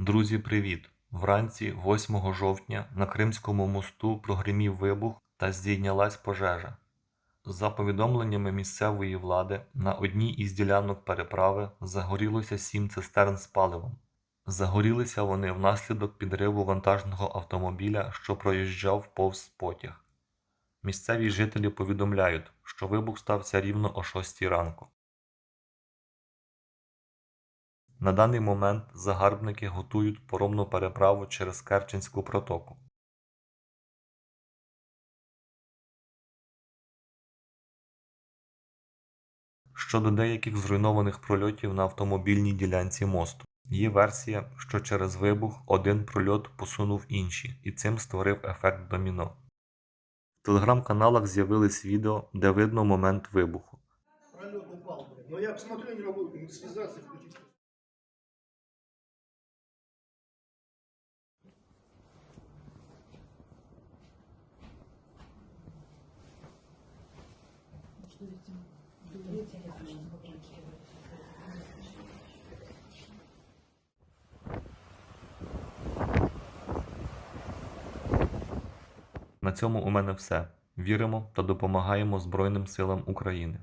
Друзі, привіт! Вранці 8 жовтня на Кримському мосту прогримів вибух та здійнялась пожежа. За повідомленнями місцевої влади, на одній із ділянок переправи загорілося сім цистерн з паливом. Загорілися вони внаслідок підриву вантажного автомобіля, що проїжджав повз потяг. Місцеві жителі повідомляють, що вибух стався рівно о 6 ранку. На даний момент загарбники готують поромну переправу через Керченську протоку. Щодо деяких зруйнованих прольотів на автомобільній ділянці мосту. Є версія, що через вибух один прольот посунув інші, і цим створив ефект доміно. В телеграм-каналах з'явились відео, де видно момент вибуху. Пролет упал. блин. Но я посмотрю, не связаться, включить. На цьому у мене все. Віримо та допомагаємо Збройним силам України.